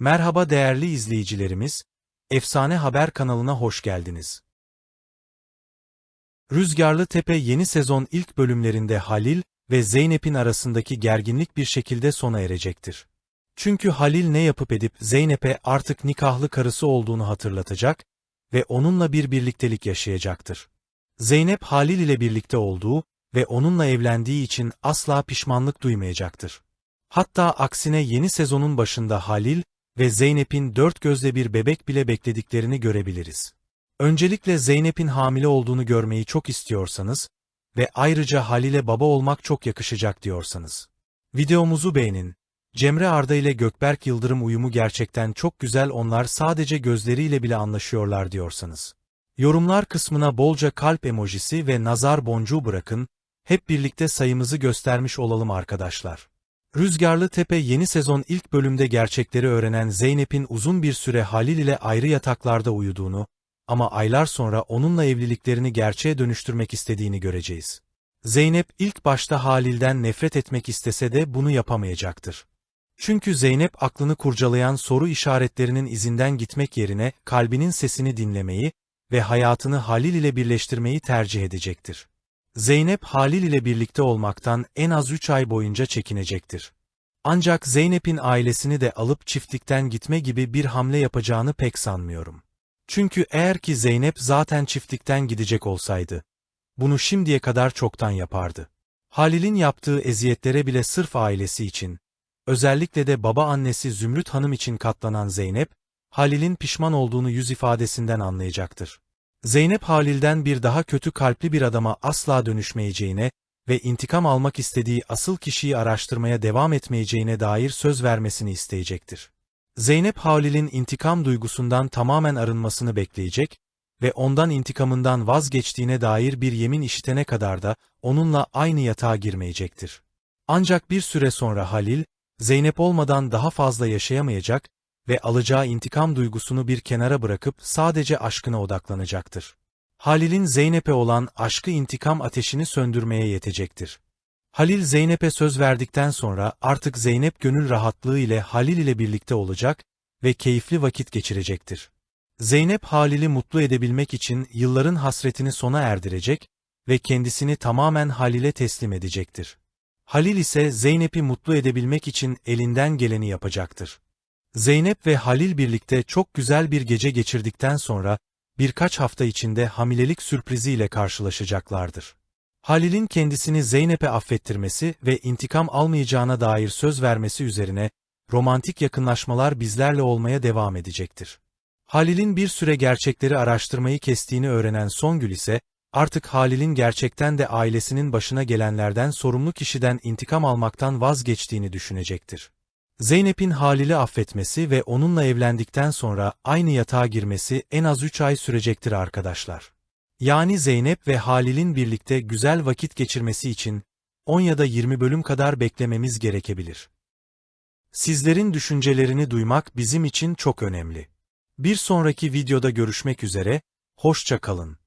Merhaba değerli izleyicilerimiz, Efsane Haber kanalına hoş geldiniz. Rüzgarlı Tepe yeni sezon ilk bölümlerinde Halil ve Zeynep'in arasındaki gerginlik bir şekilde sona erecektir. Çünkü Halil ne yapıp edip Zeynep'e artık nikahlı karısı olduğunu hatırlatacak ve onunla bir birliktelik yaşayacaktır. Zeynep Halil ile birlikte olduğu ve onunla evlendiği için asla pişmanlık duymayacaktır. Hatta aksine yeni sezonun başında Halil ve Zeynep'in dört gözle bir bebek bile beklediklerini görebiliriz. Öncelikle Zeynep'in hamile olduğunu görmeyi çok istiyorsanız ve ayrıca Halil'e baba olmak çok yakışacak diyorsanız. Videomuzu beğenin. Cemre Arda ile Gökberk Yıldırım uyumu gerçekten çok güzel onlar sadece gözleriyle bile anlaşıyorlar diyorsanız. Yorumlar kısmına bolca kalp emojisi ve nazar boncuğu bırakın, hep birlikte sayımızı göstermiş olalım arkadaşlar. Rüzgarlı Tepe yeni sezon ilk bölümde gerçekleri öğrenen Zeynep'in uzun bir süre Halil ile ayrı yataklarda uyuduğunu ama aylar sonra onunla evliliklerini gerçeğe dönüştürmek istediğini göreceğiz. Zeynep ilk başta Halil'den nefret etmek istese de bunu yapamayacaktır. Çünkü Zeynep aklını kurcalayan soru işaretlerinin izinden gitmek yerine kalbinin sesini dinlemeyi ve hayatını Halil ile birleştirmeyi tercih edecektir. Zeynep Halil ile birlikte olmaktan en az 3 ay boyunca çekinecektir. Ancak Zeynep'in ailesini de alıp çiftlikten gitme gibi bir hamle yapacağını pek sanmıyorum. Çünkü eğer ki Zeynep zaten çiftlikten gidecek olsaydı, bunu şimdiye kadar çoktan yapardı. Halil'in yaptığı eziyetlere bile sırf ailesi için, özellikle de baba annesi Zümrüt Hanım için katlanan Zeynep, Halil'in pişman olduğunu yüz ifadesinden anlayacaktır. Zeynep Halil'den bir daha kötü kalpli bir adama asla dönüşmeyeceğine ve intikam almak istediği asıl kişiyi araştırmaya devam etmeyeceğine dair söz vermesini isteyecektir. Zeynep Halil'in intikam duygusundan tamamen arınmasını bekleyecek ve ondan intikamından vazgeçtiğine dair bir yemin işitene kadar da onunla aynı yatağa girmeyecektir. Ancak bir süre sonra Halil, Zeynep olmadan daha fazla yaşayamayacak ve alacağı intikam duygusunu bir kenara bırakıp sadece aşkına odaklanacaktır. Halil'in Zeynep'e olan aşkı intikam ateşini söndürmeye yetecektir. Halil Zeynep'e söz verdikten sonra artık Zeynep gönül rahatlığı ile Halil ile birlikte olacak ve keyifli vakit geçirecektir. Zeynep Halil'i mutlu edebilmek için yılların hasretini sona erdirecek ve kendisini tamamen Halil'e teslim edecektir. Halil ise Zeynep'i mutlu edebilmek için elinden geleni yapacaktır. Zeynep ve Halil birlikte çok güzel bir gece geçirdikten sonra birkaç hafta içinde hamilelik sürpriziyle karşılaşacaklardır. Halil'in kendisini Zeynep'e affettirmesi ve intikam almayacağına dair söz vermesi üzerine romantik yakınlaşmalar bizlerle olmaya devam edecektir. Halil'in bir süre gerçekleri araştırmayı kestiğini öğrenen Songül ise artık Halil'in gerçekten de ailesinin başına gelenlerden sorumlu kişiden intikam almaktan vazgeçtiğini düşünecektir. Zeynep'in Halil'i affetmesi ve onunla evlendikten sonra aynı yatağa girmesi en az 3 ay sürecektir arkadaşlar. Yani Zeynep ve Halil'in birlikte güzel vakit geçirmesi için 10 ya da 20 bölüm kadar beklememiz gerekebilir. Sizlerin düşüncelerini duymak bizim için çok önemli. Bir sonraki videoda görüşmek üzere, hoşça kalın.